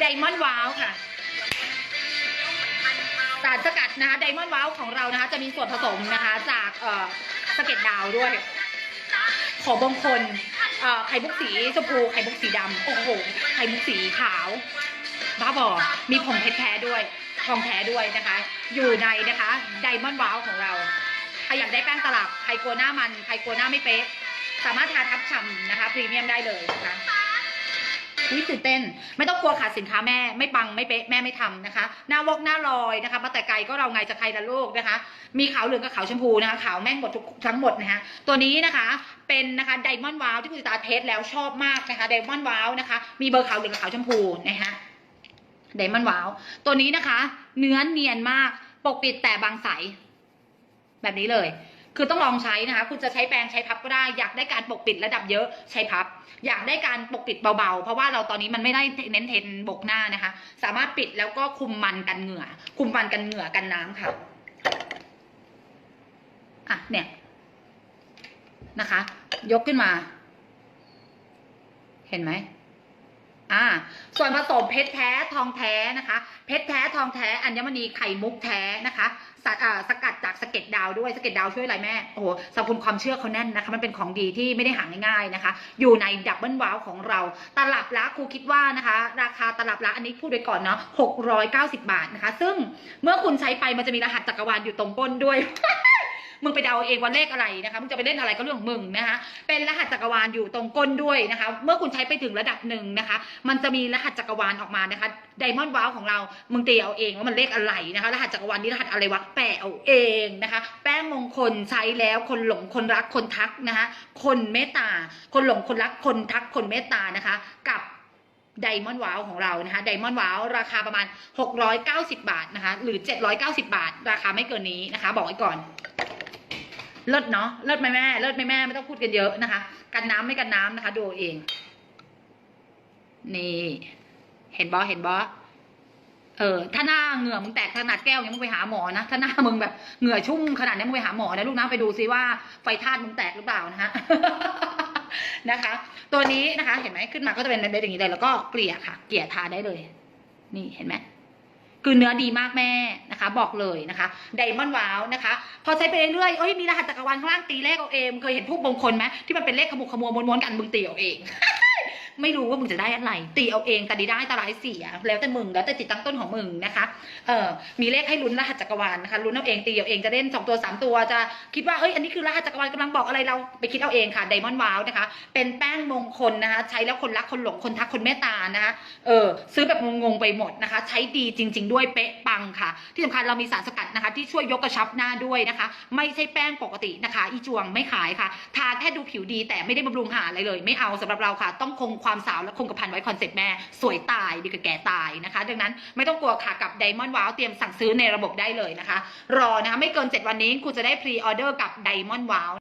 ไดมอนด์ว้าวค่ะ สารสกัดนะคะไดมอนด์ว้าวของเรานะคะ จะมีส่วนผสมนะคะ จากเอ่อสะเก็ดดาวด้วย ขอบงคลเอ่อไข่มุกสีชมพูไข่มุกสีดำโอ้โหไข่มุกสีขาว บ้าบอมีผงเพชรแท้ด้วย ทองแท้ด้วยนะคะ อยู่ในนะคะไดมอนด์ว้าวของเรา ใครอยากได้แป้งตลับ ใครกลัวหน้ามัน ใครกลัวหน้าไม่เป๊ะ สามารถทาทับฉ่ำนะคะพรีเมียมได้เลยนะคะ วิตื่นเต้น ไม่ต้องกลัวขาดสินค้าแม่ไม่ปังไม่เป๊ะแม่ไม่ทำนะคะ หน้าวอกหน้าลอยนะคะมาแต่ไกลก็เราไงจะใครละลูกนะคะ มีขาวเหลืองกับขาวชมพูนะคะขาวแม่งหมดทุกทั้งหมดนะคะตัวนี้นะคะเป็นนะคะไดมอนด์ว้าวที่คุณตาเทสแล้วชอบมากนะคะไดมอนด์ว้าวนะคะมีเบอร์ขาวเหลืองกับขาวชมพูนะคะไดมอนด์ว้าวตัวนี้นะคะ เนื้อเนียนมากปกปิดแต่บางใสแบบนี้เลย คือต้องลองใช้นะคะ คุณจะใช้แปรงใช้พับก็ได้ อยากได้การปกปิดระดับเยอะใช้พับ อยากได้การปกปิดเบาๆ เพราะว่าเราตอนนี้มันไม่ได้เน้นเทนบกหน้านะคะ สามารถปิดแล้วก็คุมมันกันเหงื่อ คุมมันกันเหงื่อกันน้ำค่ะ อะเนี่ยนะคะ ยกขึ้นมา เห็นไหม อ่าส่วนผสมเพชรแท้ทองแท้นะคะ เพชรแท้ทองแท้อัญมณีไข่มุกแท้นะคะสอ่สกัดจากสะเก็ดดาวด้วยสะเก็ดดาวช่วยอะไรแม่โอ้โหสรรพคุณความเชื่อเขาแน่นนะคะ มันเป็นของดีที่ไม่ได้หาง่ายๆนะคะ อยู่ในดับเบิลว้าวของเรา ตลับละครูคิดว่านะคะ ราคาตลับละอันนี้พูดไว้ก่อนเนาะ690บาทนะคะ ซึ่งเมื่อคุณใช้ไปมันจะมีรหัสจักรวาลอยู่ตรงก้นด้วย มึงไปเดาเองว่าเลขอะไรนะคะมึงจะไปเล่นอะไรก็เรื่องมึงนะคะเป็นรหัสจักรวาลอยู่ตรงก้นด้วยนะคะ เมื่อคุณใช้ไปถึงระดับหนึ่งนะคะ มันจะมีรหัสจักรวาลออกมานะคะไดมอนด์ว้าวของเรามึงตีเอาเองว่ามันเลขอะไรนะคะรหัสจักรวาลนี้รหัสอะไรวะแปะเอาเองนะคะ แป้งมงคลใช้แล้วคนหลงคนรักคนทักนะคะคนเมตตา คนหลงคนรักคนทักคนเมตตานะคะ กับไดมอนด์ว้าวของเรานะคะไดมอนด์ว้าวราคาประมาณ 690 บาทนะคะ หรือ 790 บาท ราคาไม่เกินนี้นะคะ บอกไว้ก่อน เลิศเนาะเลิศไหมแม่เลิศไหมแม่ไม่ต้องพูดกันเยอะนะคะ กันน้ำไม่กันน้ำนะคะ ดูเอง นี่ เห็นบอเห็นบอเออถ้าหน้าเหงื่อมึงแตกขนาดแก้วยังมึงไปหาหมอนะถ้าหน้ามึงแบบเหงื่อชุ่มขนาดนี้มึงไปหาหมอนะลูกนะไปดูซิว่าไฟธาตุมึงแตกหรือเปล่านะฮะนะคะ ตัวนี้นะคะ เห็นไหมขึ้นมาก็จะเป็นเม็ดอย่างนี้เลยแล้วก็เกลี่ยค่ะ เกลี่ยทาได้เลย นี่เห็นไหมคือเนื้อดีมากแม่ นะคะ บอกเลยนะคะไดมอนด์ว้าวนะคะ พอใช้ไปเรื่อยๆเอ้ยมีรหัสจักรวาลข้างล่างตีเลขเอาเองเคยเห็นพวกมงคลไหมที่มันเป็นเลขขมุกขมัวม้วนๆกันมึงตีเอาเอง ไม่รู้ว่ามึงจะได้อะไร ตีเอาเองแต่ดีได้ตาลายเสียแล้วแต่มึงแล้วแต่จิตตั้งต้นของมึงนะคะเออมีเลขให้ลุ้นรหัสจักรวาลนะคะลุ้นเอาเองตีเอาเองจะเล่นสองตัวสามตัวจะคิดว่าเอ้ยอันนี้คือรหัสจักรวาลกำลังบอกอะไรเราไปคิดเอาเองค่ะไดมอนด์ว้าวนะคะ เป็นแป้งมงคลนะคะ ใช้แล้วคนรักคนหลงคนทักคนเมตตานะคะเออซื้อแบบงงๆไปหมดนะคะ ใช้ดีจริง ๆ ด้วยเป๊ะปังค่ะ ที่สำคัญเรามีสารสกัดนะคะ ที่ช่วยยกกระชับหน้าด้วยนะคะ ไม่ใช่แป้งปกตินะคะ อีจวงไม่ขายค่ะทาแค่ดูผิวดีแต่ไม่ได้บำรุงหาอะไรเลย ไม่เอาสำหรับเราค่ะ ต้องคงความสาวและคงกระพันไว้คอนเซ็ปต์แม่สวยตายดีกว่าแก่ตายนะคะ ดังนั้นไม่ต้องกลัวค่ะกับไดมอนด์ว้าวเตรียมสั่งซื้อในระบบได้เลยนะคะ รอนะคะไม่เกิน 7 วันนี้คุณจะได้พรีออเดอร์กับไดมอนด์ว้าว